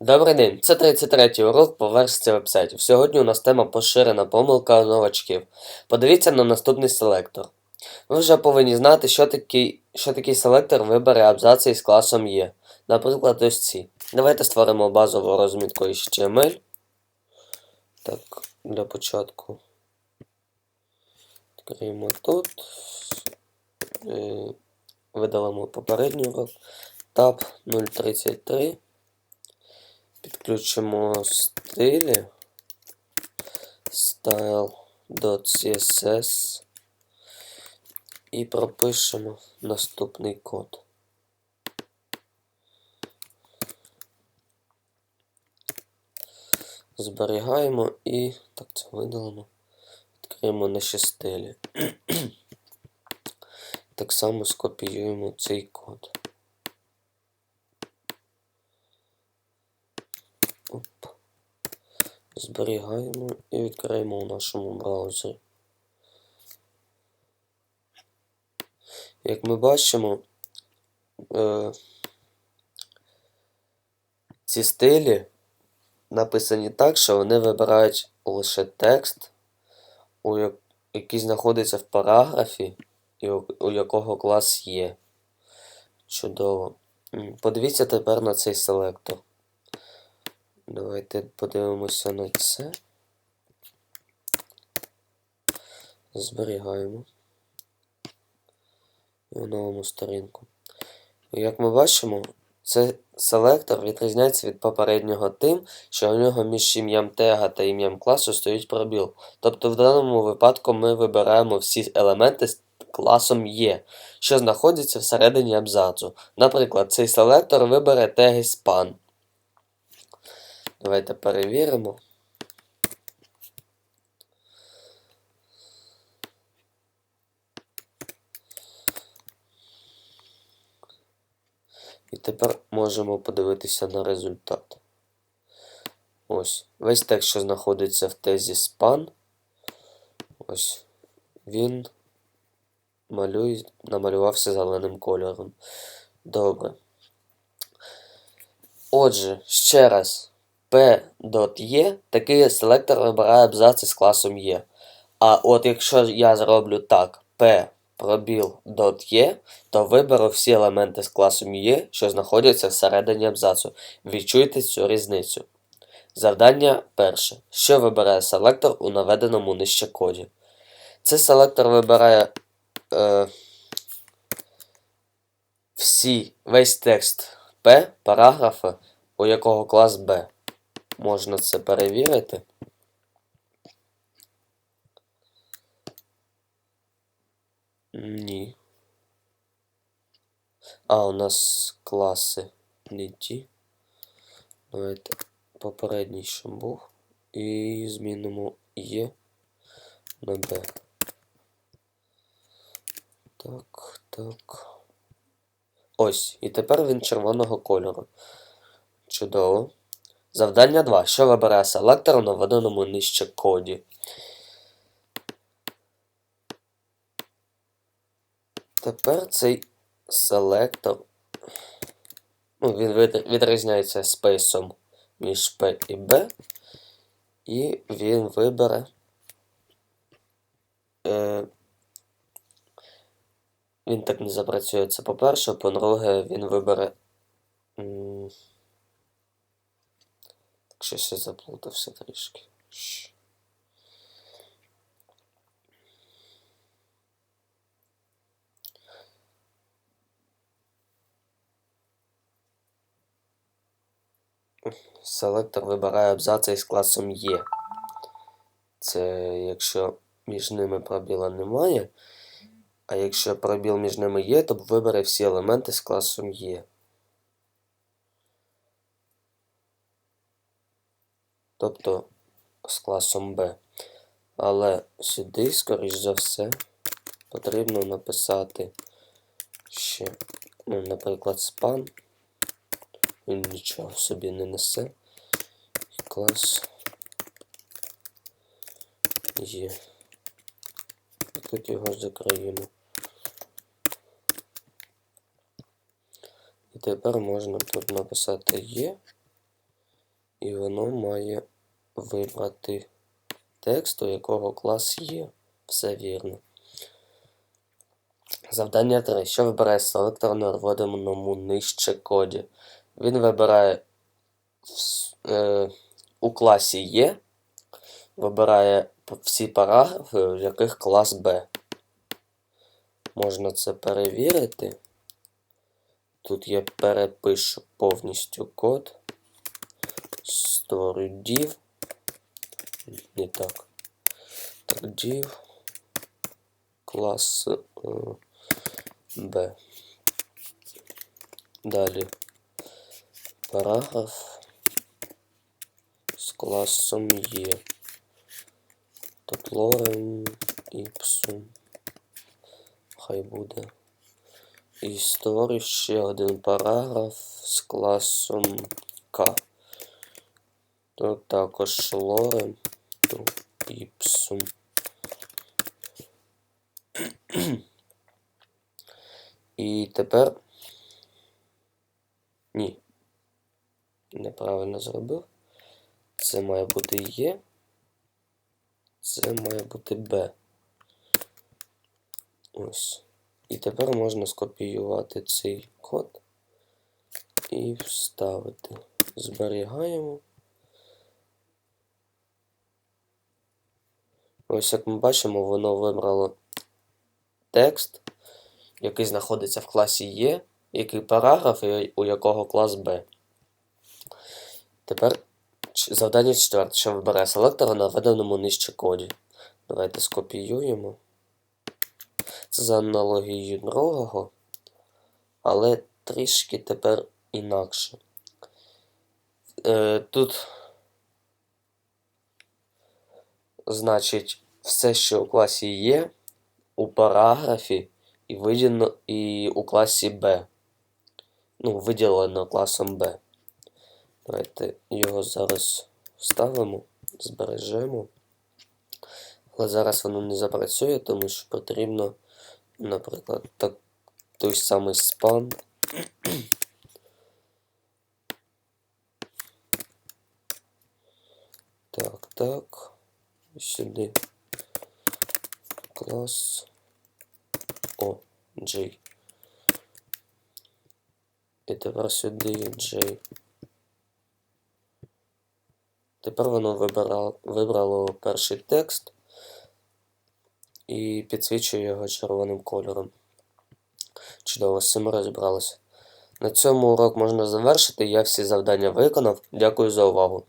Добрий день, це 33-й урок по версії вебсайтів. Сьогодні у нас тема поширена помилка новачків. Подивіться на наступний селектор. Ви вже повинні знати, що такий, що такий селектор вибере абзаци із класом є. Наприклад, ось ці. Давайте створимо базову розмітку HTML. Так, для початку. Відкриємо тут. Е, Видалимо попередній урок. Tab 033. Підключимо стилі style.css і пропишемо наступний код. Зберігаємо і так це видалимо. Відкриємо наші стилі. так само скопіюємо цей код. Зберігаємо і відкриємо у нашому браузері. Як ми бачимо, е, ці стилі написані так, що вони вибирають лише текст, який знаходиться в параграфі, і у якого клас є. Чудово. Подивіться тепер на цей селектор. Давайте подивимося на це. Зберігаємо. І оновимо сторінку. Як ми бачимо, цей селектор відрізняється від попереднього тим, що у нього між ім'ям тега та ім'ям класу стоїть пробіл. Тобто в даному випадку ми вибираємо всі елементи з класом є, що знаходяться всередині абзацу. Наприклад, цей селектор вибере теги span. Давайте перевіримо. І тепер можемо подивитися на результат. Ось. Весь текст, що знаходиться в тезі span. Ось. Він малює, намалювався зеленим кольором. Добре. Отже, ще раз. P.E такий селектор вибирає абзаци з класом є. А от якщо я зроблю так, P пробіл .E, то виберу всі елементи з класом є, що знаходяться всередині абзацу. Відчуйте цю різницю. Завдання перше. Що вибирає селектор у наведеному нижче коді? Цей селектор вибирає е, всі, весь текст P, параграфа, у якого клас B. Можна це перевірити. Ні. А, у нас класи не ті. Давайте попередній, що був. І змінимо Є на Б. Так, так. Ось. І тепер він червоного кольору. Чудово. Завдання 2. Що вибирає селектор у наведеному нижче коді? Тепер цей селектор. Ну, він відрізняється спейсом між P і B. І він вибере. Е, він так не запрацює. Це по-перше, по-друге, він вибере. Щось я заплутався трішки. Селектор вибирає абзаци із класом Є. Це якщо між ними пробіла немає. А якщо пробіл між ними є, то вибере всі елементи з класом Є. Тобто з класом B. Але сюди, скоріш за все, потрібно написати ще, ну, наприклад, span. Він нічого собі не несе. Клас є. І тут його закриємо. І тепер можна тут написати є. І воно має вибрати текст, у якого клас є. Все вірно. Завдання 3. Що вибирає селектор на вводеному нижче коді? Він вибирає вс- е, у класі Є, вибирає всі параграфи, в яких клас Б. Можна це перевірити. Тут я перепишу повністю код. Створю div. Не так. Так, div. Клас е, B. Далі. Параграф з класом Є. Тут лорем ipsum. Хай буде. І створю ще один параграф з класом К. Тут також лорем to ipsum. І тепер. Ні. Неправильно зробив. Це має бути Є. Це має бути Б. Ось. І тепер можна скопіювати цей код і вставити. Зберігаємо. Ось як ми бачимо, воно вибрало текст, який знаходиться в класі Є, який параграф, і у якого клас Б. Тепер завдання четверте, що вибирає селектор на введеному нижче коді. Давайте скопіюємо. Це за аналогією другого, але трішки тепер інакше. Е, тут, значить, все, що у класі є, у параграфі і виділено і у класі Б. Ну, виділено класом Б. Давайте його зараз вставимо, збережемо. Але зараз воно не запрацює, тому що потрібно, наприклад, так, той самий спан. Так, так. Сюди. Клас. О, J. І тепер сюди J. Тепер воно вибирало, вибрало перший текст і підсвічує його червоним кольором. Чудово, з цим розібралися. На цьому урок можна завершити. Я всі завдання виконав. Дякую за увагу.